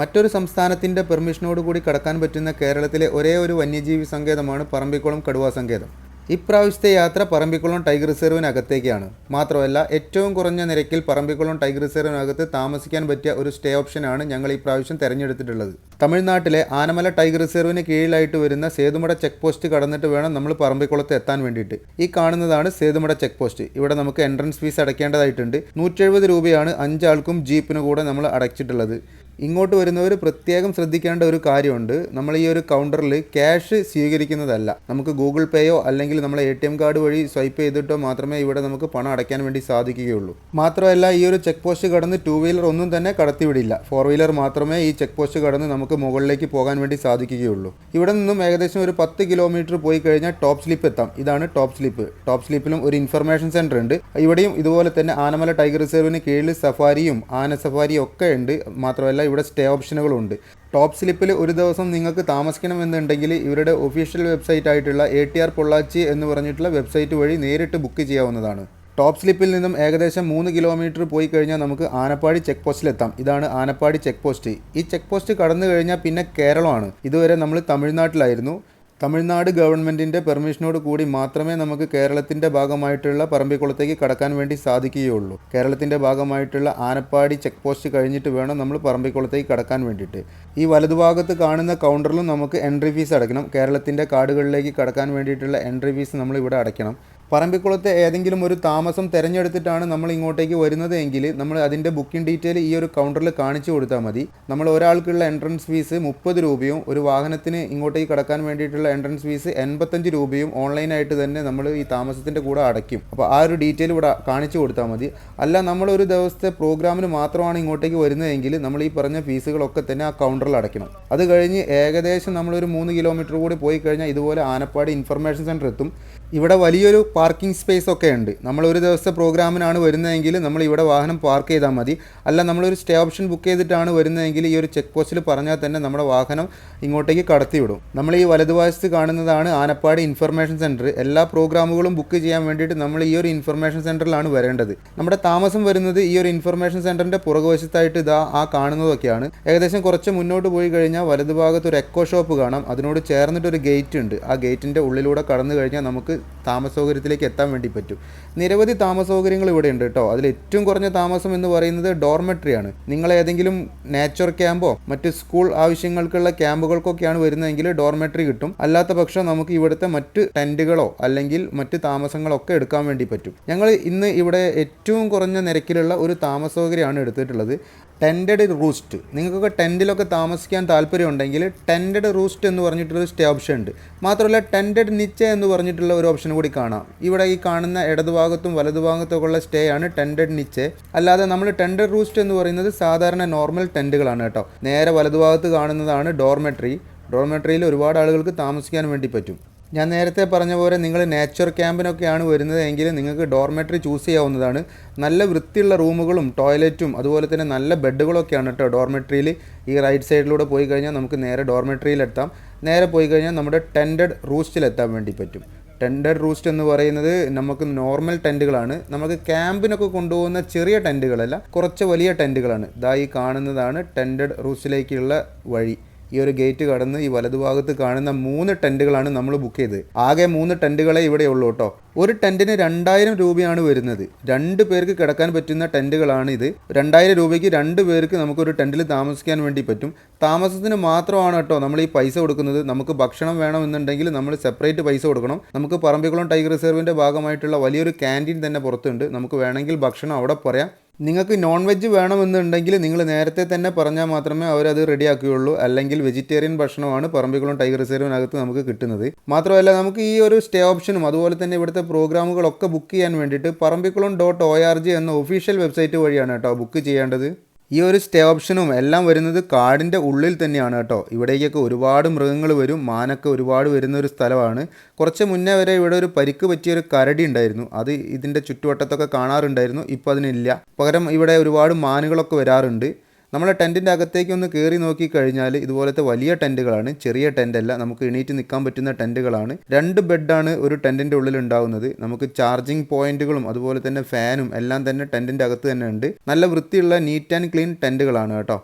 മറ്റൊരു സംസ്ഥാനത്തിന്റെ പെർമിഷനോട് കൂടി കടക്കാൻ പറ്റുന്ന കേരളത്തിലെ ഒരേ ഒരു വന്യജീവി സങ്കേതമാണ് പറമ്പിക്കുളം കടുവാ സങ്കേതം. ഇപ്രാവശ്യത്തെ യാത്ര പറമ്പിക്കുളം ടൈഗർ റിസർവിനകത്തേക്കാണ് മാത്രമല്ല ഏറ്റവും കുറഞ്ഞ നിരക്കിൽ പറമ്പിക്കുളം ടൈഗർ റിസർവിനകത്ത് താമസിക്കാൻ പറ്റിയ ഒരു സ്റ്റേ ഓപ്ഷനാണ് ഞങ്ങൾ ഈ പ്രാവശ്യം തിരഞ്ഞെടുത്തിട്ടുള്ളത്. തമിഴ്നാട്ടിലെ ആനമല ടൈഗർ റിസർവിന് കീഴിലായിട്ട് വരുന്ന സേതുമട ചെക്ക് പോസ്റ്റ് കടന്നിട്ട് വേണം നമ്മൾ പറമ്പിക്കുളത്ത് എത്താൻ വേണ്ടിയിട്ട്. ഈ കാണുന്നതാണ് സേതുമട ചെക്ക് പോസ്റ്റ്. ഇവിടെ നമുക്ക് എൻട്രൻസ് ഫീസ് അടയ്ക്കേണ്ടതായിട്ടുണ്ട്. നൂറ്റെഴുപത് രൂപയാണ് അഞ്ചാൾക്കും ജീപ്പിന് കൂടെ നമ്മൾ അടച്ചിട്ടുള്ളത്. ഇങ്ങോട്ട് വരുന്നവർ പ്രത്യേകം ശ്രദ്ധിക്കേണ്ട ഒരു കാര്യമുണ്ട്. നമ്മൾ ഈ ഒരു കൗണ്ടറിൽ ക്യാഷ് സ്വീകരിക്കുന്നതല്ല. നമുക്ക് ഗൂഗിൾ പേയോ അല്ലെങ്കിൽ നമ്മൾ എ ടി എം കാർഡ് വഴി സ്വൈപ്പ് ചെയ്തിട്ടോ മാത്രമേ ഇവിടെ നമുക്ക് പണം അടയ്ക്കാൻ വേണ്ടി സാധിക്കുകയുള്ളൂ. മാത്രമല്ല ഈ ഒരു ചെക്ക് പോസ്റ്റ് കടന്ന് ടു വീലർ ഒന്നും തന്നെ കടത്തിവിടില്ല. ഫോർ വീലർ മാത്രമേ ഈ ചെക്ക് പോസ്റ്റ് കടന്ന് നമുക്ക് മുകളിലേക്ക് പോകാൻ വേണ്ടി സാധിക്കുകയുള്ളൂ. ഇവിടെ നിന്നും ഏകദേശം ഒരു പത്ത് കിലോമീറ്റർ പോയി കഴിഞ്ഞാൽ ടോപ്പ് സ്ലിപ്പ് എത്താം. ഇതാണ് ടോപ്പ് സ്ലിപ്പ് ടോപ്പ് സ്ലിപ്പിലും ഒരു ഇൻഫർമേഷൻ സെന്റർ ഉണ്ട്. ഇവിടെയും ഇതുപോലെ തന്നെ ആനമല ടൈഗർ റിസർവിന് കീഴിൽ സഫാരിയും ആന സഫാരിയും ഒക്കെ ഉണ്ട്. മാത്രമല്ല ഇവിടെ സ്റ്റേ ഓപ്ഷനുകളുണ്ട്. ടോപ്പ് സ്ലിപ്പിൽ ഒരു ദിവസം നിങ്ങൾക്ക് താമസിക്കണമെന്നുണ്ടെങ്കിൽ ഇവരുടെ ഒഫീഷ്യൽ വെബ്സൈറ്റ് ആയിട്ടുള്ള എ ടി ആർ പൊള്ളാച്ചി എന്ന് പറഞ്ഞിട്ടുള്ള വെബ്സൈറ്റ് വഴി നേരിട്ട് ബുക്ക് ചെയ്യാവുന്നതാണ്. ടോപ്പ് സ്ലിപ്പിൽ നിന്നും ഏകദേശം മൂന്ന് കിലോമീറ്റർ പോയി കഴിഞ്ഞാൽ നമുക്ക് ആനപ്പാടി ചെക്ക് പോസ്റ്റിലെത്താം ഇതാണ് ആനപ്പാടി ചെക്ക് പോസ്റ്റ്. ഈ ചെക്ക് പോസ്റ്റ് കടന്നു കഴിഞ്ഞാൽ പിന്നെ കേരളമാണ്. ഇതുവരെ നമ്മൾ തമിഴ്നാട്ടിലായിരുന്നു. തമിഴ്നാട് ഗവൺമെന്റിന്റെ പെർമിഷനോട് കൂടി മാത്രമേ നമുക്ക് കേരളത്തിന്റെ ഭാഗമായിട്ടുള്ള പറമ്പിക്കുളത്തേക്ക് കടക്കാൻ വേണ്ടി സാധിക്കുകയുള്ളൂ. കേരളത്തിന്റെ ഭാഗമായിട്ടുള്ള ആനപ്പാടി ചെക്ക് പോസ്റ്റ് കഴിഞ്ഞിട്ട് വേണം നമ്മൾ പറമ്പിക്കുളത്തേക്ക് കടക്കാൻ വേണ്ടിയിട്ട്. ഈ വലതുഭാഗത്ത് കാണുന്ന കൗണ്ടറിലും നമുക്ക് എൻട്രി ഫീസ് അടയ്ക്കണം. കേരളത്തിന്റെ കാടുകളിലേക്ക് കടക്കാൻ വേണ്ടിയിട്ടുള്ള എൻട്രി ഫീസ് നമ്മൾ ഇവിടെ അടയ്ക്കണം. പറമ്പിക്കുളത്തെ ഏതെങ്കിലും ഒരു താമസം തിരഞ്ഞെടുത്തിട്ടാണ് നമ്മൾ ഇങ്ങോട്ടേക്ക് വരുന്നത് എങ്കിൽ നമ്മൾ അതിന്റെ ബുക്കിംഗ് ഡീറ്റെയിൽ ഈ ഒരു കൗണ്ടറിൽ കാണിച്ചു കൊടുത്താൽ മതി. നമ്മൾ ഒരാൾക്കുള്ള എൻട്രൻസ് ഫീസ് മുപ്പത് രൂപയും ഒരു വാഹനത്തിന് ഇങ്ങോട്ടേക്ക് കടക്കാൻ വേണ്ടിയിട്ടുള്ള എൻട്രൻസ് ഫീസ് എൺപത്തഞ്ച് രൂപയും ഓൺലൈനായിട്ട് തന്നെ നമ്മൾ ഈ താമസത്തിന്റെ കൂടെ അടയ്ക്കും. അപ്പോൾ ആ ഒരു ഡീറ്റെയിൽ ഇവിടെ കാണിച്ചു കൊടുത്താൽ മതി. അല്ല നമ്മൾ ഒരു ദിവസത്തെ പ്രോഗ്രാമിന് മാത്രമാണ് ഇങ്ങോട്ടേക്ക് വരുന്നതെങ്കിൽ നമ്മൾ ഈ പറഞ്ഞ ഫീസുകളൊക്കെ തന്നെ ആ കൗണ്ടറിൽ അടയ്ക്കണം. അത് കഴിഞ്ഞ് ഏകദേശം നമ്മളൊരു മൂന്ന് കിലോമീറ്റർ കൂടി പോയി കഴിഞ്ഞാൽ ഇതുപോലെ ആനപ്പാടി ഇൻഫർമേഷൻ സെന്റർ എത്തും. ഇവിടെ വലിയൊരു പാർക്കിംഗ് സ്പേസ് ഒക്കെ ഉണ്ട്. നമ്മൾ ഒരു ദിവസത്തെ പ്രോഗ്രാമിനാണ് വരുന്നതെങ്കിൽ നമ്മൾ ഇവിടെ വാഹനം പാർക്ക് ചെയ്താൽ മതി. അല്ല നമ്മളൊരു സ്റ്റേ ഓപ്ഷൻ ബുക്ക് ചെയ്തിട്ടാണ് വരുന്നതെങ്കിൽ ഈ ഒരു ചെക്ക് പോസ്റ്റിൽ പറഞ്ഞാൽ തന്നെ നമ്മുടെ വാഹനം ഇങ്ങോട്ടേക്ക് കടത്തിവിടും നമ്മൾ ഈ വലതുവശത്ത് കാണുന്നതാണ് ആനപ്പാടി ഇൻഫർമേഷൻ സെന്റർ എല്ലാ പ്രോഗ്രാമുകളും ബുക്ക് ചെയ്യാൻ വേണ്ടിയിട്ട് നമ്മൾ ഈ ഒരു ഇൻഫർമേഷൻ സെന്ററിലാണ് വരേണ്ടത്. നമ്മുടെ താമസം വരുന്നത് ഈ ഒരു ഇൻഫർമേഷൻ സെന്ററിന്റെ പുറകുവശത്തായിട്ട് ഇതാ ആ കാണുന്നതൊക്കെയാണ്. ഏകദേശം കുറച്ച് മുന്നോട്ട് പോയി കഴിഞ്ഞാൽ വലതുഭാഗത്ത് ഒരു എക്കോ ഷോപ്പ് കാണാം. അതിനോട് ചേർന്നിട്ട് ഒരു ഗേറ്റ് ഉണ്ട്. ആ ഗേറ്റിന്റെ ഉള്ളിലൂടെ കടന്നു കഴിഞ്ഞാൽ നമുക്ക് താമസ സൗകര്യത്തിലേക്ക് എത്താൻ വേണ്ടി പറ്റും. നിരവധി താമസ സൗകര്യങ്ങൾ ഇവിടെ ഉണ്ട് കേട്ടോ അതിൽ ഏറ്റവും കുറഞ്ഞ താമസം എന്ന് പറയുന്നത് ഡോർമെട്രിയാണ് നിങ്ങൾ ഏതെങ്കിലും നേച്ചർ ക്യാമ്പോ മറ്റ് സ്കൂൾ ആവശ്യങ്ങൾക്കുള്ള ക്യാമ്പുകൾക്കൊക്കെയാണ് വരുന്നതെങ്കിൽ ഡോർമെട്രി കിട്ടും. അല്ലാത്ത പക്ഷം നമുക്ക് ഇവിടുത്തെ മറ്റ് ടെന്റുകളോ അല്ലെങ്കിൽ മറ്റ് താമസങ്ങളോ ഒക്കെ എടുക്കാൻ വേണ്ടി പറ്റും. ഞങ്ങൾ ഇന്ന് ഇവിടെ ഏറ്റവും കുറഞ്ഞ നിരക്കിലുള്ള ഒരു താമസ സൗകര്യമാണ് എടുത്തിട്ടുള്ളത്. ടെന്റഡ് റൂസ്റ്റ്. നിങ്ങൾക്കൊക്കെ ടെന്റിലൊക്കെ താമസിക്കാൻ താല്പര്യമുണ്ടെങ്കിൽ ടെന്റഡ് റൂസ്റ്റ് എന്ന് പറഞ്ഞിട്ടുള്ളൊരു സ്റ്റേ ഓപ്ഷൻ ഉണ്ട്. മാത്രമല്ല ടെന്റഡ് നിച്ച എന്ന് പറഞ്ഞിട്ടുള്ള ഒരു ഓപ്ഷൻ കൂടി കാണാം. ഇവിടെ ഈ കാണുന്ന ഇടതുഭാഗത്തും വലതുഭാഗത്തും ഉള്ള സ്റ്റേ ആണ് ടെൻഡഡ് നിച്ച് അല്ലാതെ നമ്മൾ ടെൻഡർ റൂസ്റ്റ് എന്ന് പറയുന്നത് സാധാരണ നോർമൽ ടെന്റുകളാണ് കേട്ടോ. നേരെ വലതുഭാഗത്ത് കാണുന്നതാണ് ഡോർമെട്രി ഡോർമെട്രിയിൽ ഒരുപാട് ആളുകൾക്ക് താമസിക്കാൻ വേണ്ടി പറ്റും. ഞാൻ നേരത്തെ പറഞ്ഞ പോലെ നിങ്ങൾ നേച്ചർ ക്യാമ്പിനൊക്കെയാണ് വരുന്നത് എങ്കിൽ നിങ്ങൾക്ക് ഡോർമെട്രി ചൂസ് ചെയ്യാവുന്നതാണ്. നല്ല വൃത്തിയുള്ള റൂമുകളും ടോയ്ലറ്റും അതുപോലെ തന്നെ നല്ല ബെഡുകളൊക്കെയാണ് കേട്ടോ ഡോർമെട്രിയിൽ ഈ റൈറ്റ് സൈഡിലൂടെ പോയി കഴിഞ്ഞാൽ നമുക്ക് നേരെ ഡോർമെട്രിയിലെത്താം നേരെ പോയി കഴിഞ്ഞാൽ നമ്മുടെ ടെൻഡഡ് റൂസ്റ്റിലെത്താൻ വേണ്ടി പറ്റും. ടെന്റഡ് റൂസ്റ്റ് എന്ന് പറയുന്നത് നമുക്ക് നോർമൽ ടെന്റുകളാണ് നമുക്ക് ക്യാമ്പിനൊക്കെ കൊണ്ടുപോകുന്ന ചെറിയ ടെന്റുകളല്ല കുറച്ച് വലിയ ടെന്റുകളാണ് ഇതായി കാണുന്നതാണ് ടെൻഡഡ് റൂസ്റ്റിലേക്കുള്ള വഴി. ഈ ഒരു ഗേറ്റ് കടന്ന് ഈ വലതുഭാഗത്ത് കാണുന്ന മൂന്ന് ടെന്റുകളാണ് നമ്മൾ ബുക്ക് ചെയ്തത്. ആകെ മൂന്ന് ടെന്റുകളെ ഇവിടെ ഉള്ളൂ കേട്ടോ ഒരു ടെന്റിന് രണ്ടായിരം രൂപയാണ് വരുന്നത്. രണ്ട് പേർക്ക് കിടക്കാൻ പറ്റുന്ന ടെന്റുകളാണ് ഇത്. രണ്ടായിരം രൂപയ്ക്ക് രണ്ട് പേർക്ക് നമുക്കൊരു ടെന്റിൽ താമസിക്കാൻ വേണ്ടി പറ്റും. താമസത്തിന് മാത്രമാണ് കേട്ടോ നമ്മൾ ഈ പൈസ കൊടുക്കുന്നത്. നമുക്ക് ഭക്ഷണം വേണമെന്നുണ്ടെങ്കിൽ നമ്മൾ സെപ്പറേറ്റ് പൈസ കൊടുക്കണം. നമുക്ക് പറമ്പിക്കുളം ടൈഗർ റിസർവിന്റെ ഭാഗമായിട്ടുള്ള വലിയൊരു ക്യാന്റീൻ തന്നെ പുറത്തുണ്ട്. നമുക്ക് വേണമെങ്കിൽ ഭക്ഷണം അവിടെ പറയാം. നിങ്ങൾക്ക് നോൺ വെജ് വേണമെന്നുണ്ടെങ്കിൽ നിങ്ങൾ നേരത്തെ തന്നെ പറഞ്ഞാൽ മാത്രമേ അവരത് റെഡിയാക്കുകയുള്ളൂ. അല്ലെങ്കിൽ വെജിറ്റേറിയൻ ഭക്ഷണമാണ് പറമ്പിക്കുളം ടൈഗർ റിസർവിനകത്ത് നമുക്ക് കിട്ടുന്നത്. മാത്രമല്ല നമുക്ക് ഈ ഒരു സ്റ്റേ ഓപ്ഷനും അതുപോലെ തന്നെ ഇവിടുത്തെ പ്രോഗ്രാമുകളൊക്കെ ബുക്ക് ചെയ്യാൻ വേണ്ടിയിട്ട് Parambikulam dot O R G എന്ന ഒഫീഷ്യൽ വെബ്സൈറ്റ് വഴിയാണ് കേട്ടോ ബുക്ക് ചെയ്യേണ്ടത്. ഈ ഒരു സ്റ്റേ ഓപ്ഷനും എല്ലാം വരുന്നത് കാടിന്റെ ഉള്ളിൽ തന്നെയാണ് കേട്ടോ. ഇവിടേക്കൊക്കെ ഒരുപാട് മൃഗങ്ങൾ വരും മാനൊക്കെ ഒരുപാട് വരുന്ന ഒരു സ്ഥലമാണ്. കുറച്ച് മുന്നേ വരെ ഇവിടെ ഒരു പരിക്ക് പറ്റിയ ഒരു കരടി ഉണ്ടായിരുന്നു. അത് ഇതിന്റെ ചുറ്റുവട്ടത്തൊക്കെ കാണാറുണ്ടായിരുന്നു. ഇപ്പോൾ അതിനില്ല പകരം ഇവിടെ ഒരുപാട് മാനുകളൊക്കെ വരാറുണ്ട്. നമ്മൾ ടെന്റിന്റെ അകത്തേക്ക് ഒന്ന് കയറി നോക്കിക്കഴിഞ്ഞാൽ ഇതുപോലത്തെ വലിയ ടെന്റുകളാണ് ചെറിയ ടെന്റല്ല നമുക്ക് എണീറ്റ് നിൽക്കാൻ പറ്റുന്ന ടെന്റുകളാണ്. രണ്ട് ബെഡാണ് ഒരു ടെന്റിന്റെ ഉള്ളിൽ ഉണ്ടാവുന്നത്. നമുക്ക് ചാർജിങ് പോയിന്റുകളും അതുപോലെ തന്നെ ഫാനും എല്ലാം തന്നെ ടെന്റിന്റെ അകത്ത് തന്നെ ഉണ്ട്. നല്ല വൃത്തിയുള്ള നീറ്റ് ആൻഡ് ക്ലീൻ ടെന്റുകളാണ് കേട്ടോ.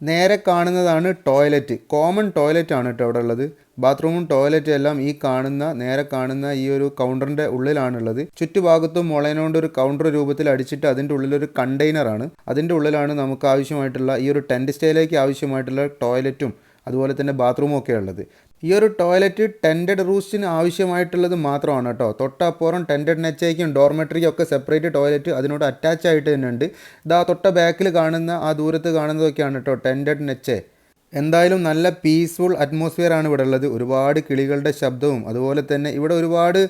നേരെ കാണുന്നതാണ് ടോയ്ലറ്റ്. കോമൺ ടോയ്ലറ്റ് ആണ് കേട്ടോ അവിടെ ഉള്ളത് ബാത്റൂമും ടോയ്ലറ്റും എല്ലാം ഈ കാണുന്ന നേരെ കാണുന്ന ഈ ഒരു കൗണ്ടറിന്റെ ഉള്ളിലാണുള്ളത്. ചുറ്റുഭാഗത്തും മുളയനോണ്ട് ഒരു കൗണ്ടർ രൂപത്തിൽ അടിച്ചിട്ട് അതിന്റെ ഉള്ളിലൊരു കണ്ടെയ്നറാണ്. അതിന്റെ ഉള്ളിലാണ് നമുക്ക് ആവശ്യമായിട്ടുള്ള ഈ ഒരു ടെന്റ് സ്റ്റേയിലേക്ക് ആവശ്യമായിട്ടുള്ള ടോയ്ലറ്റും അതുപോലെ തന്നെ ബാത്റൂമും ഒക്കെ ഉള്ളത് ഈ ഒരു ടോയ്ലറ്റ് ടെന്റഡ് റൂസ്റ്റിന് ആവശ്യമായിട്ടുള്ളത് മാത്രമാണ് കേട്ടോ. തൊട്ടപ്പുറം ടെന്റഡ് നെച്ചയ്ക്കും ഡോർമെട്രിക്കും ഒക്കെ സെപ്പറേറ്റ് ടോയ്ലറ്റ് അതിനോട് അറ്റാച്ച് ആയിട്ട് തന്നെ ഉണ്ട്. ഇതാ തൊട്ട ബാക്കിൽ കാണുന്ന ആ ദൂരത്ത് കാണുന്നതൊക്കെയാണ് കേട്ടോ ടെന്റഡ് നെച്ചേ. എന്തായാലും നല്ല പീസ്ഫുൾ അറ്റ്മോസ്ഫിയർ ആണ് ഇവിടെ ഉള്ളത്. ഒരുപാട് കിളികളുടെ ശബ്ദവും അതുപോലെ തന്നെ ഇവിടെ ഒരുപാട്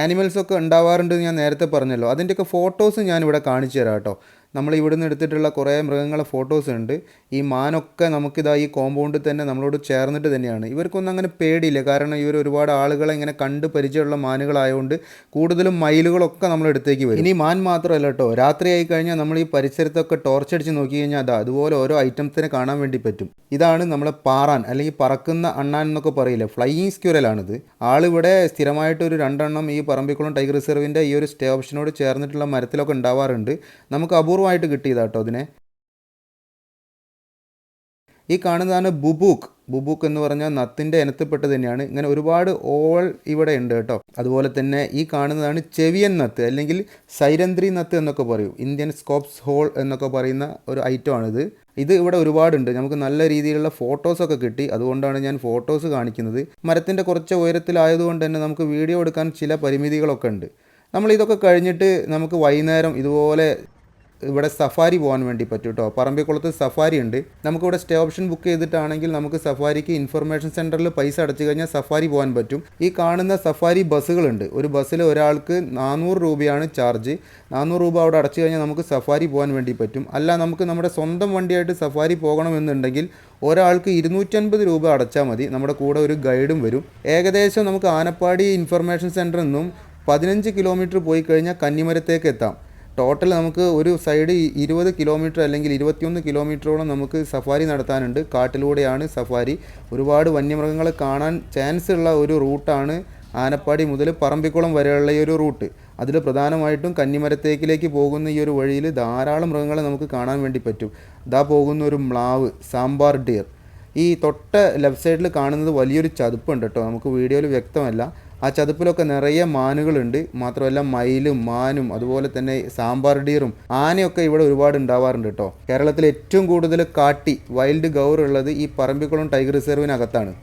ആനിമൽസ് ഒക്കെ ഉണ്ടാവാറുണ്ട് ഞാൻ നേരത്തെ പറഞ്ഞല്ലോ. അതിന്റെയൊക്കെ ഫോട്ടോസ് ഞാൻ ഇവിടെ കാണിച്ചു തരാം കേട്ടോ. നമ്മൾ ഇവിടുന്ന് എടുത്തിട്ടുള്ള കുറേ മൃഗങ്ങളെ ഫോട്ടോസ് ഉണ്ട്. ഈ മാനൊക്കെ നമുക്കിതാ ഈ കോമ്പൗണ്ടിൽ തന്നെ നമ്മളോട് ചേർന്നിട്ട് തന്നെയാണ്. ഇവർക്കൊന്നും അങ്ങനെ പേടിയില്ല. കാരണം ഇവർ ഒരുപാട് ആളുകളെ ഇങ്ങനെ കണ്ട് പരിചയമുള്ള മാനുകളായതുകൊണ്ട് കൂടുതലും മയിലുകളൊക്കെ നമ്മൾ എടുത്തേക്ക് വരും. ഇനി മാൻ മാത്രമല്ല കേട്ടോ ആയി കഴിഞ്ഞാൽ നമ്മൾ ഈ പരിസരത്തൊക്കെ ടോർച്ച് അടിച്ച് നോക്കി കഴിഞ്ഞാൽ അതാ അതുപോലെ ഓരോ ഐറ്റംസിനെ കാണാൻ വേണ്ടി പറ്റും. ഇതാണ് നമ്മളെ പാറാൻ അല്ലെങ്കിൽ പറക്കുന്ന അണ്ണാൻ എന്നൊക്കെ പറയില്ല? ഫ്ലൈയിങ് സ്ക്യൂരലാണിത് ആളിവിടെ സ്ഥിരമായിട്ട് ഒരു രണ്ടെണ്ണം ഈ പറമ്പിക്കുളം ടൈഗർ റിസർവിന്റെ ഈ ഒരു സ്റ്റേ ഓപ്ഷനോട് ചേർന്നിട്ടുള്ള മരത്തിലൊക്കെ ഉണ്ടാവാറുണ്ട്. നമുക്ക് അപൂർവമായിട്ട് കിട്ടിയതാട്ടോ അതിനെ. ഈ കാണുന്നതാണ് ബുബൂക്ക്. ബുബൂക്ക് എന്ന് പറഞ്ഞാൽ നത്തിന്റെ ഇനത്തിൽപ്പെട്ടത് തന്നെയാണ്. ഇങ്ങനെ ഒരുപാട് ഓൾ ഇവിടെ ഉണ്ട് കേട്ടോ. അതുപോലെ തന്നെ ഈ കാണുന്നതാണ് ചെവിയൻ നത്ത് അല്ലെങ്കിൽ സൈരന്ത്രി നത്ത് എന്നൊക്കെ പറയും. ഇന്ത്യൻ സ്കോപ്സ് ഹോൾ എന്നൊക്കെ പറയുന്ന ഒരു ഐറ്റമാണിത്. ഇത് ഇവിടെ ഒരുപാടുണ്ട്. നമുക്ക് നല്ല രീതിയിലുള്ള ഫോട്ടോസൊക്കെ കിട്ടി. അതുകൊണ്ടാണ് ഞാൻ ഫോട്ടോസ് കാണിക്കുന്നത്. മരത്തിന്റെ കുറച്ച് ഉയരത്തിലായതുകൊണ്ട് തന്നെ നമുക്ക് വീഡിയോ എടുക്കാൻ ചില പരിമിതികളൊക്കെ ഉണ്ട്. നമ്മൾ ഇതൊക്കെ കഴിഞ്ഞിട്ട് നമുക്ക് വൈകുന്നേരം ഇതുപോലെ ഇവിടെ സഫാരി പോകാൻ വേണ്ടി പറ്റും കേട്ടോ പറമ്പിക്കുളത്ത് സഫാരി ഉണ്ട്. നമുക്കിവിടെ സ്റ്റേ ഓപ്ഷൻ ബുക്ക് ചെയ്തിട്ടാണെങ്കിൽ നമുക്ക് സഫാരിക്ക് ഇൻഫർമേഷൻ സെന്ററിൽ പൈസ അടച്ചു കഴിഞ്ഞാൽ സഫാരി പോകാൻ പറ്റും. ഈ കാണുന്ന സഫാരി ബസ്സുകളുണ്ട്. ഒരു ബസ്സിൽ ഒരാൾക്ക് നാനൂറ് രൂപയാണ് ചാർജ് നാനൂറ് രൂപ അവിടെ അടച്ചു കഴിഞ്ഞാൽ നമുക്ക് സഫാരി പോകാൻ വേണ്ടി പറ്റും. അല്ല നമുക്ക് നമ്മുടെ സ്വന്തം വണ്ടിയായിട്ട് സഫാരി പോകണമെന്നുണ്ടെങ്കിൽ ഒരാൾക്ക് ഇരുന്നൂറ്റൻപത് രൂപ അടച്ചാൽ മതി. നമ്മുടെ കൂടെ ഒരു ഗൈഡും വരും. ഏകദേശം നമുക്ക് ആനപ്പാടി ഇൻഫർമേഷൻ സെന്ററിൽ നിന്നും പതിനഞ്ച് കിലോമീറ്റർ പോയി കഴിഞ്ഞാൽ കന്നിമരത്തേക്ക് എത്താം. ടോട്ടൽ നമുക്ക് ഒരു സൈഡ് ഇരുപത് കിലോമീറ്റർ അല്ലെങ്കിൽ ഇരുപത്തിയൊന്ന് കിലോമീറ്ററോളം നമുക്ക് സഫാരി നടത്താനുണ്ട്. കാട്ടിലൂടെയാണ് സഫാരി ഒരുപാട് വന്യമൃഗങ്ങളെ കാണാൻ ചാൻസ് ഉള്ള ഒരു റൂട്ടാണ് ആനപ്പാടി മുതൽ പറമ്പിക്കുളം വരെയുള്ള ഈ ഒരു റൂട്ട് അതിൽ പ്രധാനമായിട്ടും കന്നിമരത്തേക്കിലേക്ക് പോകുന്ന ഈ ഒരു വഴിയിൽ ധാരാളം മൃഗങ്ങളെ നമുക്ക് കാണാൻ വേണ്ടി പറ്റും. ഇതാ പോകുന്ന ഒരു മ്ലാവ് സാമ്പാർ ഡിയർ ഈ തൊട്ട ലെഫ്റ്റ് സൈഡിൽ കാണുന്നത് വലിയൊരു ചതുപ്പുണ്ട് കേട്ടോ. നമുക്ക് വീഡിയോയിൽ വ്യക്തമല്ല. ആ ചതുപ്പിലൊക്കെ നിറയെ മാനുകളുണ്ട്. മാത്രമല്ല മയിലും മാനും അതുപോലെ തന്നെ സാമ്പാർ ഡീറും ആനയൊക്കെ ഇവിടെ ഒരുപാട് ഉണ്ടാവാറുണ്ട് കേട്ടോ. കേരളത്തിൽ ഏറ്റവും കൂടുതൽ കാട്ടി വൈൽഡ് ഗൗർ ഉള്ളത് ഈ പറമ്പിക്കുളം ടൈഗർ റിസർവിനകത്താണ്.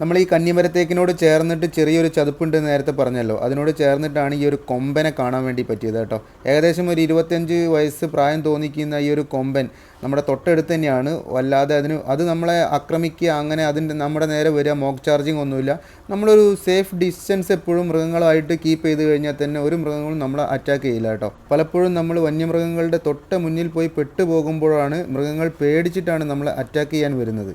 നമ്മൾ ഈ കന്നിമരത്തേക്കിനോട് ചേർന്നിട്ട് ചെറിയൊരു ചതുപ്പുണ്ട് നേരത്തെ പറഞ്ഞല്ലോ. അതിനോട് ചേർന്നിട്ടാണ് ഈ ഒരു കൊമ്പനെ കാണാൻ വേണ്ടി പറ്റിയത് കേട്ടോ. ഏകദേശം ഒരു ഇരുപത്തഞ്ച് വയസ്സ് പ്രായം തോന്നിക്കുന്ന ഈ ഒരു കൊമ്പൻ നമ്മുടെ തൊട്ടടുത്ത് തന്നെയാണ്. വല്ലാതെ അതിന് അത് നമ്മളെ ആക്രമിക്കുക അങ്ങനെ അതിന്റെ നമ്മുടെ നേരെ വരിക മോക്ക് ചാർജിങ് ഒന്നുമില്ല. നമ്മളൊരു സേഫ് ഡിസ്റ്റൻസ് എപ്പോഴും മൃഗങ്ങളായിട്ട് കീപ്പ് ചെയ്ത് കഴിഞ്ഞാൽ തന്നെ ഒരു മൃഗങ്ങളും നമ്മളെ അറ്റാക്ക് ചെയ്യില്ല കേട്ടോ. പലപ്പോഴും നമ്മൾ വന്യമൃഗങ്ങളുടെ തൊട്ട മുന്നിൽ പോയി പെട്ടുപോകുമ്പോഴാണ് മൃഗങ്ങൾ പേടിച്ചിട്ടാണ് നമ്മളെ അറ്റാക്ക് ചെയ്യാൻ വരുന്നത്.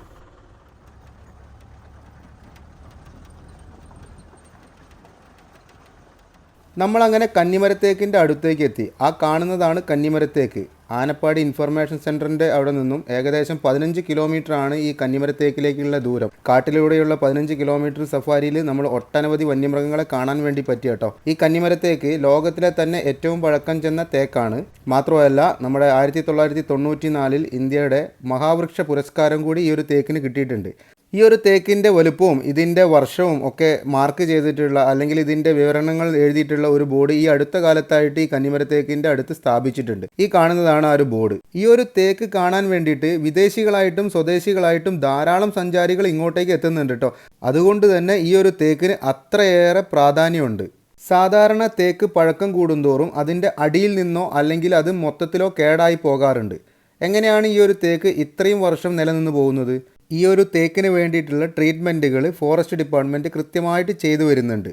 നമ്മളങ്ങനെ കന്നിമരത്തേക്കിന്റെ അടുത്തേക്ക് എത്തി ആ കാണുന്നതാണ് കന്നിമരത്തേക്ക്. ആനപ്പാടി ഇൻഫർമേഷൻ സെന്ററിന്റെ അവിടെ നിന്നും ഏകദേശം പതിനഞ്ച് കിലോമീറ്റർ ആണ് ഈ കന്നിമരത്തേക്കിലേക്കുള്ള ദൂരം. കാട്ടിലൂടെയുള്ള പതിനഞ്ച് കിലോമീറ്റർ സഫാരിയിൽ നമ്മൾ ഒട്ടനവധി വന്യമൃഗങ്ങളെ കാണാൻ വേണ്ടി പറ്റി കേട്ടോ. ഈ കന്നിമരത്തേക്ക് ലോകത്തിലെ തന്നെ ഏറ്റവും പഴക്കം ചെന്ന തേക്കാണ്. മാത്രമല്ല നമ്മുടെ ആയിരത്തി തൊള്ളായിരത്തി തൊണ്ണൂറ്റി നാലിൽ ഇന്ത്യയുടെ മഹാവൃക്ഷ പുരസ്കാരം കൂടി ഈ ഒരു തേക്കിന് കിട്ടിയിട്ടുണ്ട്. ഈ ഒരു തേക്കിന്റെ വലുപ്പവും ഇതിന്റെ വർഷവും ഒക്കെ മാർക്ക് ചെയ്തിട്ടുള്ള അല്ലെങ്കിൽ ഇതിന്റെ വിവരണങ്ങൾ എഴുതിയിട്ടുള്ള ഒരു ബോർഡ് ഈ അടുത്ത കാലത്തായിട്ട് ഈ കന്നിമര തേക്കിന്റെ അടുത്ത് സ്ഥാപിച്ചിട്ടുണ്ട്. ഈ കാണുന്നതാണ് ആ ഒരു ബോർഡ് ഈ ഒരു തേക്ക് കാണാൻ വേണ്ടിയിട്ട് വിദേശികളായിട്ടും സ്വദേശികളായിട്ടും ധാരാളം സഞ്ചാരികൾ ഇങ്ങോട്ടേക്ക് എത്തുന്നുണ്ട് കേട്ടോ അതുകൊണ്ട് തന്നെ ഈ ഒരു തേക്കിന് അത്രയേറെ പ്രാധാന്യമുണ്ട്. സാധാരണ തേക്ക് പഴക്കം കൂടുന്തോറും അതിന്റെ അടിയിൽ നിന്നോ അല്ലെങ്കിൽ അത് മൊത്തത്തിലോ കേടായി പോകാറുണ്ട്. എങ്ങനെയാണ് ഈ ഒരു തേക്ക് ഇത്രയും വർഷം നിലനിന്ന് പോകുന്നത്? ഈ ഒരു തേക്കിന് വേണ്ടിയിട്ടുള്ള ട്രീറ്റ്മെന്റുകൾ ഫോറസ്റ്റ് ഡിപ്പാർട്ട്മെന്റ് കൃത്യമായിട്ട് ചെയ്തു വരുന്നുണ്ട്.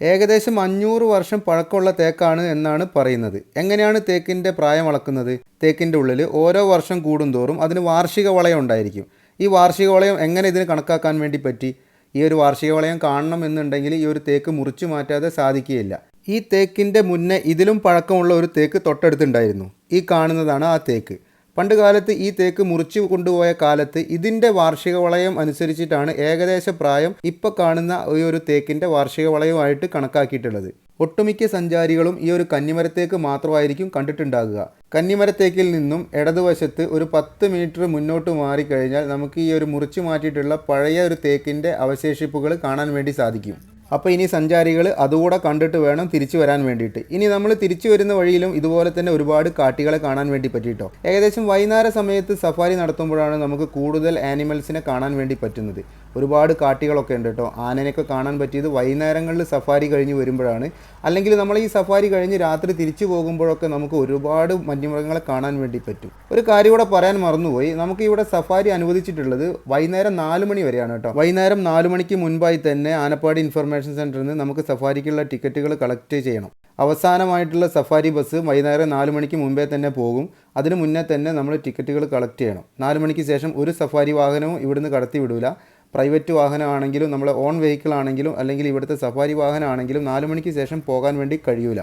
ഏകദേശം അഞ്ഞൂറ് വർഷം പഴക്കമുള്ള തേക്കാണ് എന്നാണ് പറയുന്നത്. എങ്ങനെയാണ് തേക്കിന്റെ പ്രായം അളക്കുന്നത്? തേക്കിന്റെ ഉള്ളിൽ ഓരോ വർഷം കൂടുന്തോറും അതിന് വാർഷിക വളയം ഉണ്ടായിരിക്കും. ഈ വാർഷിക വളയം എങ്ങനെ ഇതിന് കണക്കാക്കാൻ വേണ്ടി പറ്റി? ഈ ഒരു വാർഷിക വളയം കാണണം എന്നുണ്ടെങ്കിൽ ഈ ഒരു തേക്ക് മുറിച്ചു മാറ്റാതെ സാധിക്കുകയില്ല. ഈ തേക്കിന്റെ മുന്നേ ഇതിലും പഴക്കമുള്ള ഒരു തേക്ക് തൊട്ടടുത്തുണ്ടായിരുന്നു. ഈ കാണുന്നതാണ് ആ തേക്ക്. പണ്ട് കാലത്ത് ഈ തേക്ക് മുറിച്ച് കൊണ്ടുപോയ കാലത്ത് ഇതിന്റെ വാർഷിക വളയം അനുസരിച്ചിട്ടാണ് ഏകദേശ പ്രായം ഇപ്പോൾ കാണുന്ന ഈ ഒരു തേക്കിന്റെ വാർഷിക വളയമായിട്ട് കണക്കാക്കിയിട്ടുള്ളത്. ഒട്ടുമിക്ക സഞ്ചാരികളും ഈ ഒരു കന്നിമരത്തേക്ക് മാത്രമായിരിക്കും കണ്ടിട്ടുണ്ടാകുക. കന്നിമരത്തേക്കിൽ നിന്നും ഇടതുവശത്ത് ഒരു പത്ത് മീറ്റർ മുന്നോട്ട് മാറിക്കഴിഞ്ഞാൽ നമുക്ക് ഈ ഒരു മുറിച്ചു മാറ്റിയിട്ടുള്ള പഴയ ഒരു തേക്കിന്റെ അവശേഷിപ്പുകൾ കാണാൻ വേണ്ടി സാധിക്കും. അപ്പോൾ ഇനി സഞ്ചാരികൾ അതുകൂടെ കണ്ടിട്ട് വേണം തിരിച്ചു വരാൻ വേണ്ടിയിട്ട്. ഇനി നമ്മൾ തിരിച്ചു വരുന്ന വഴിയിലും ഇതുപോലെ തന്നെ ഒരുപാട് കാട്ടികളെ കാണാൻ വേണ്ടി പറ്റിയിട്ടോ? ഏകദേശം വൈകുന്നേര സമയത്ത് സഫാരി നടത്തുമ്പോഴാണ് നമുക്ക് കൂടുതൽ ആനിമൽസിനെ കാണാൻ വേണ്ടി പറ്റുന്നത്. ഒരുപാട് കാട്ടികളൊക്കെ ഉണ്ട് കേട്ടോ. ആനനെയൊക്കെ കാണാൻ പറ്റിയത് വൈകുന്നേരങ്ങളിൽ സഫാരി കഴിഞ്ഞ് വരുമ്പോഴാണ്. അല്ലെങ്കിൽ നമ്മൾ ഈ സഫാരി കഴിഞ്ഞ് രാത്രി തിരിച്ചു പോകുമ്പോഴൊക്കെ നമുക്ക് ഒരുപാട് വന്യമൃഗങ്ങളെ കാണാൻ വേണ്ടി പറ്റും. ഒരു കാര്യം കൂടെ പറയാൻ മറന്നുപോയി. നമുക്ക് ഇവിടെ സഫാരി അനുവദിച്ചിട്ടുള്ളത് വൈകുന്നേരം നാല് മണി വരെയാണ് കേട്ടോ. വൈകുന്നേരം നാല് മണിക്ക് മുൻപായി തന്നെ ആനപ്പാടി ഇൻഫർമേഷൻ സെന്ററിൽ നിന്ന് നമുക്ക് സഫാരിക്കുള്ള ടിക്കറ്റുകൾ കളക്ട് ചെയ്യണം. അവസാനമായിട്ടുള്ള സഫാരി ബസ് വൈകുന്നേരം നാല് മണിക്ക് മുമ്പേ തന്നെ പോകും. അതിന് മുന്നേ തന്നെ നമ്മൾ ടിക്കറ്റുകൾ കളക്ട് ചെയ്യണം. നാല് മണിക്ക് ശേഷം ഒരു സഫാരി വാഹനവും ഇവിടുന്ന് കടത്തി വിടൂല. പ്രൈവറ്റ് വാഹനമാണെങ്കിലും നമ്മളെ ഓൺ വെഹിക്കിൾ ആണെങ്കിലും അല്ലെങ്കിൽ ഇവിടുത്തെ സഫാരി വാഹനമാണെങ്കിലും നാല് മണിക്ക് ശേഷം പോകാൻ വേണ്ടി കഴിയൂല.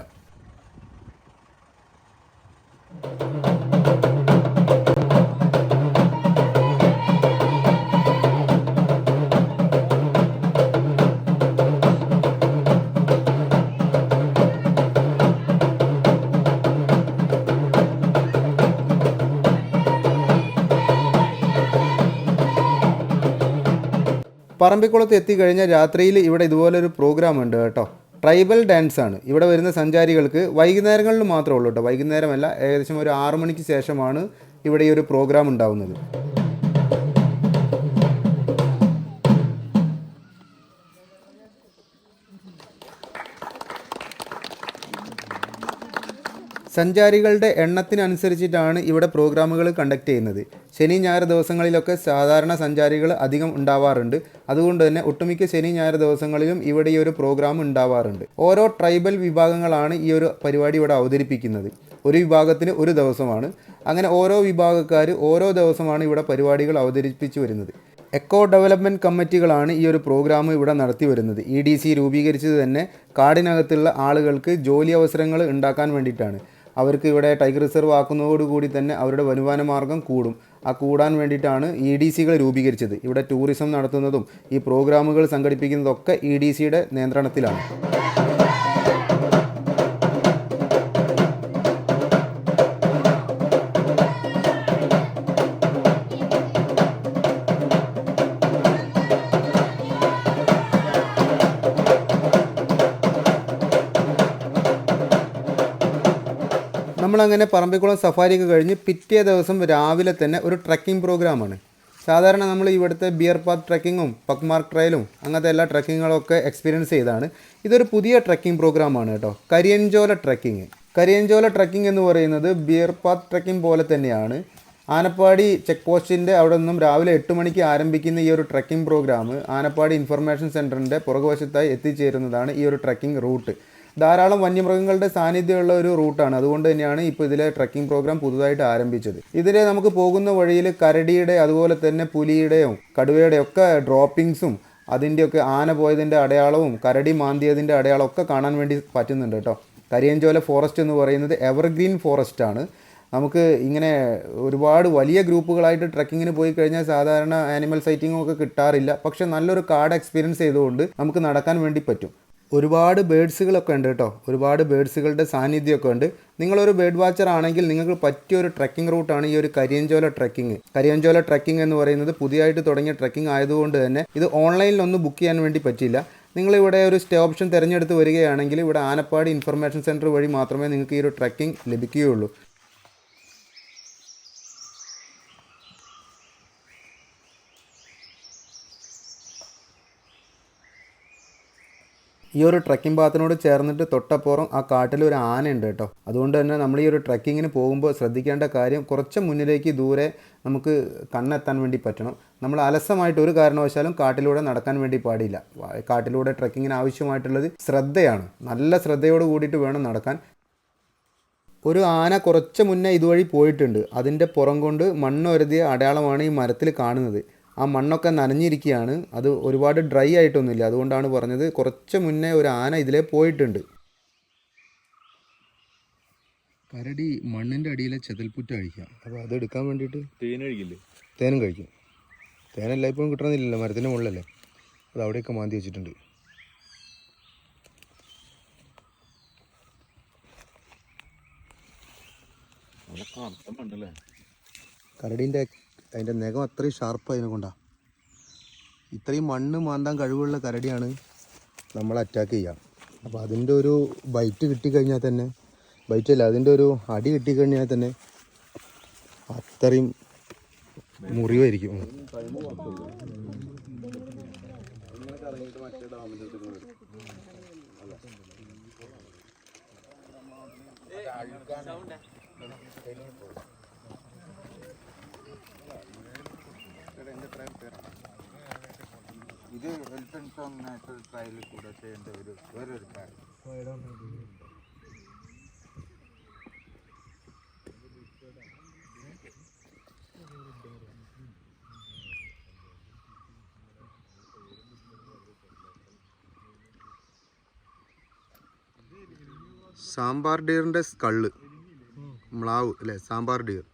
പറമ്പിക്കുളത്ത് എത്തിക്കഴിഞ്ഞാൽ രാത്രിയിൽ ഇവിടെ ഇതുപോലൊരു പ്രോഗ്രാം ഉണ്ട് കേട്ടോ. ട്രൈബൽ ഡാൻസ് ആണ്. ഇവിടെ വരുന്ന സഞ്ചാരികൾക്ക് വൈകുന്നേരങ്ങളിൽ മാത്രമേ ഉള്ളൂ കേട്ടോ. വൈകുന്നേരമല്ല ഏകദേശം ഒരു ആറു മണിക്ക് ശേഷമാണ് ഇവിടെ ഈ ഒരു പ്രോഗ്രാം ഉണ്ടാവുന്നത്. സഞ്ചാരികളുടെ എണ്ണത്തിനനുസരിച്ചിട്ടാണ് ഇവിടെ പ്രോഗ്രാമുകൾ കണ്ടക്ട് ചെയ്യുന്നത്. ശനി ഞായർ ദിവസങ്ങളിലൊക്കെ സാധാരണ സഞ്ചാരികൾ അധികം ഉണ്ടാവാറുണ്ട്. അതുകൊണ്ട് തന്നെ ഒട്ടുമിക്ക ശനി ഞായർ ദിവസങ്ങളിലും ഇവിടെ ഈ ഒരു പ്രോഗ്രാം ഉണ്ടാവാറുണ്ട്. ഓരോ ട്രൈബൽ വിഭാഗങ്ങളാണ് ഈ ഒരു പരിപാടി ഇവിടെ അവതരിപ്പിക്കുന്നത്. ഒരു വിഭാഗത്തിന് ഒരു ദിവസമാണ്. അങ്ങനെ ഓരോ വിഭാഗക്കാർ ഓരോ ദിവസമാണ് ഇവിടെ പരിപാടികൾ അവതരിപ്പിച്ചു വരുന്നത്. എക്കോ ഡെവലപ്മെന്റ് കമ്മിറ്റികളാണ് ഈ ഒരു പ്രോഗ്രാം ഇവിടെ നടത്തി വരുന്നത്. ഇ ഡി സി രൂപീകരിച്ചത് തന്നെ കാടിനകത്തുള്ള ആളുകൾക്ക് ജോലി അവസരങ്ങൾ ഉണ്ടാക്കാൻ വേണ്ടിയിട്ടാണ്. അവർക്ക് ഇവിടെ ടൈഗർ റിസർവ് ആക്കുന്നതോടുകൂടി തന്നെ അവരുടെ വരുമാന മാർഗം കൂടും. ആ കൂടാൻ വേണ്ടിയിട്ടാണ് ഇ ഡി സികൾ രൂപീകരിച്ചത്. ഇവിടെ ടൂറിസം നടത്തുന്നതും ഈ പ്രോഗ്രാമുകൾ സംഘടിപ്പിക്കുന്നതൊക്കെ ഇ ഡി സിയുടെ നിയന്ത്രണത്തിലാണ്. നമ്മളങ്ങനെ പറമ്പിക്കുളം സഫാരിയൊക്കെ കഴിഞ്ഞ് പിറ്റേ ദിവസം രാവിലെ തന്നെ ഒരു ട്രക്കിംഗ് പ്രോഗ്രാമാണ് സാധാരണ നമ്മൾ ഇവിടുത്തെ ബിയർ പാത്ത് ട്രക്കിങ്ങും പക്മാർക്ക് ട്രയലും അങ്ങനത്തെ എല്ലാ ട്രക്കിങ്ങുകളൊക്കെ എക്സ്പീരിയൻസ് ചെയ്താണ് ഇതൊരു പുതിയ ട്രക്കിംഗ് പ്രോഗ്രാമാണ് കേട്ടോ. കരിയഞ്ചോല ട്രക്കിംഗ് കരിയഞ്ചോല ട്രക്കിംഗ് എന്ന് പറയുന്നത് ബിയർ പാത്ത് ട്രക്കിംഗ് പോലെ തന്നെയാണ്. ആനപ്പാടി ചെക്ക് പോസ്റ്റിന്റെ അവിടെ നിന്നും രാവിലെ എട്ട് മണിക്ക് ആരംഭിക്കുന്ന ഈ ഒരു ട്രക്കിംഗ് പ്രോഗ്രാം ആനപ്പാടി ഇൻഫർമേഷൻ സെന്ററിന്റെ പുറകുവശത്തായി എത്തിച്ചേരുന്നതാണ് ഈ ഒരു ട്രക്കിംഗ് റൂട്ട് ധാരാളം വന്യമൃഗങ്ങളുടെ സാന്നിധ്യമുള്ള ഒരു റൂട്ടാണ്. അതുകൊണ്ട് തന്നെയാണ് ഇപ്പോൾ ഇതിലെ ട്രക്കിംഗ് പ്രോഗ്രാം പുതുതായിട്ട് ആരംഭിച്ചത്. ഇതിലെ നമുക്ക് പോകുന്ന വഴിയിൽ കരടിയുടെ അതുപോലെ തന്നെ പുലിയുടെയും കടുവയുടെ ഒക്കെ ഡ്രോപ്പിങ്സും അതിന്റെയൊക്കെ ആന പോയതിന്റെ അടയാളവും കരടി മാന്തിയതിന്റെ അടയാളവും ഒക്കെ കാണാൻ വേണ്ടി പറ്റുന്നുണ്ട് കേട്ടോ. കരിയഞ്ചോല ഫോറസ്റ്റ് എന്ന് പറയുന്നത് എവർഗ്രീൻ ഫോറസ്റ്റ് ആണ്. നമുക്ക് ഇങ്ങനെ ഒരുപാട് വലിയ ഗ്രൂപ്പുകളായിട്ട് ട്രക്കിങ്ങിന് പോയി കഴിഞ്ഞാൽ സാധാരണ ആനിമൽ സൈറ്റിങ്ങും ഒക്കെ കിട്ടാറില്ല. പക്ഷെ നല്ലൊരു കാർഡ് എക്സ്പീരിയൻസ് ചെയ്തുകൊണ്ട് നമുക്ക് നടക്കാൻ വേണ്ടി പറ്റും. ഒരുപാട് ബേഡ്സുകളൊക്കെ ഉണ്ട് കേട്ടോ. ഒരുപാട് ബേഡ്സുകളുടെ സാന്നിധ്യമൊക്കെ ഉണ്ട്. നിങ്ങളൊരു ബേഡ് വാച്ചർ ആണെങ്കിൽ നിങ്ങൾക്ക് പറ്റിയ ഒരു ട്രക്കിംഗ് റൂട്ടാണ് ഈ ഒരു കരിയഞ്ചോല ട്രക്കിംഗ്. കരിയഞ്ചോല ട്രക്കിംഗ് എന്ന് പറയുന്നത് പുതിയതായിട്ട് തുടങ്ങിയ ട്രക്കിംഗ് ആയതുകൊണ്ട് തന്നെ ഇത് ഓൺലൈനിലൊന്നും ബുക്ക് ചെയ്യാൻ വേണ്ടി പറ്റില്ല നിങ്ങളിവിടെ ഒരു സ്റ്റേ ഓപ്ഷൻ തിരഞ്ഞെടുത്ത് വരികയാണെങ്കിൽ ഇവിടെ ആനപ്പാടി ഇൻഫർമേഷൻ സെന്റർ വഴി മാത്രമേ നിങ്ങൾക്ക് ഈ ഒരു ട്രക്കിംഗ് ലഭിക്കുകയുള്ളൂ. ഈ ഒരു ട്രക്കിംഗ് പാത്തിനോട് ചേർന്നിട്ട് തൊട്ടപ്പുറം ആ കാട്ടിൽ ഒരു ആനയുണ്ട് കേട്ടോ. അതുകൊണ്ട് തന്നെ നമ്മൾ ഈ ഒരു ട്രക്കിങ്ങിന് പോകുമ്പോൾ ശ്രദ്ധിക്കേണ്ട കാര്യം കുറച്ച് മുന്നിലേക്ക് ദൂരെ നമുക്ക് കണ്ണെത്താൻ വേണ്ടി പറ്റണം. നമ്മൾ അലസമായിട്ട് ഒരു കാരണവശാലും കാട്ടിലൂടെ നടക്കാൻ വേണ്ടി പാടില്ല. കാട്ടിലൂടെ ട്രക്കിങ്ങിന് ആവശ്യമായിട്ടുള്ളത് ശ്രദ്ധയാണ്. നല്ല ശ്രദ്ധയോട് കൂടിയിട്ട് വേണം നടക്കാൻ. ഒരു ആന കുറച്ച് മുന്നേ ഇതുവഴി പോയിട്ടുണ്ട്. അതിന്റെ പുറം കൊണ്ട് മണ്ണൊരുതിയ അടയാളമാണ് ഈ മരത്തിൽ കാണുന്നത്. ആ മണ്ണൊക്കെ നനഞ്ഞിരിക്കുകയാണ് അത് ഒരുപാട് ഡ്രൈ ആയിട്ടൊന്നുമില്ല. അതുകൊണ്ടാണ് പറഞ്ഞത് കുറച്ച് മുന്നേ ഒരു ആന ഇതിലേ പോയിട്ടുണ്ട്. കരടി മണ്ണിന്റെ അടിയിലെ ചെതൽപ്പുറ്റ കഴിക്കാം. അപ്പോൾ അത് എടുക്കാൻ വേണ്ടിയിട്ട് തേൻ കഴിക്കില്ലേ തേനും കഴിക്കും. തേനെല്ലാം ഇപ്പോഴും കിട്ടണമെന്നില്ലല്ലോ മരത്തിന്റെ മുകളിലല്ലേ. അത് അവിടെയൊക്കെ മാന്തി വെച്ചിട്ടുണ്ട്. കരടീന്റെ അതിന്റെ നഖം അത്രയും ഷാർപ്പ് അതിനെ കൊണ്ടാണ് ഇത്രയും മണ്ണ് മാന്താൻ കഴിവുള്ള കരടിയാണ് നമ്മൾ അറ്റാക്ക് ചെയ്യുക അപ്പോൾ അതിന്റെ ഒരു ബൈറ്റ് കിട്ടിക്കഴിഞ്ഞാൽ തന്നെ ബൈറ്റ് അല്ല അതിന്റെ ഒരു അടി കിട്ടിക്കഴിഞ്ഞാൽ തന്നെ അത്രയും മുറിവായിരിക്കും. ഉം. ഇത് ആൻഡ് സോങ് നാച്ചുറൽ ട്രയലിൽ കൂടെ ചെയ്യേണ്ട ഒരു വേറൊരു കാര്യം. സാമ്പാർ ഡിയറിന്റെ സ്കള്ള് മ്ലാവ് അല്ലേ? സാമ്പാർ ഡിയർ.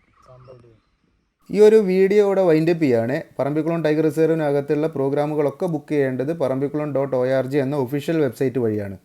ഈ ഒരു വീഡിയോ ഇവിടെ വൈൻഡപ്പ് ചെയ്യുകയാണ് പറമ്പിക്കുളം ടൈഗർ റിസർവിനകത്തുള്ള പ്രോഗ്രാമുകളൊക്കെ ബുക്ക് ചെയ്യേണ്ടത് Parambikulam dot O R G എന്ന ഒഫീഷ്യൽ വെബ്സൈറ്റ് വഴിയാണ്.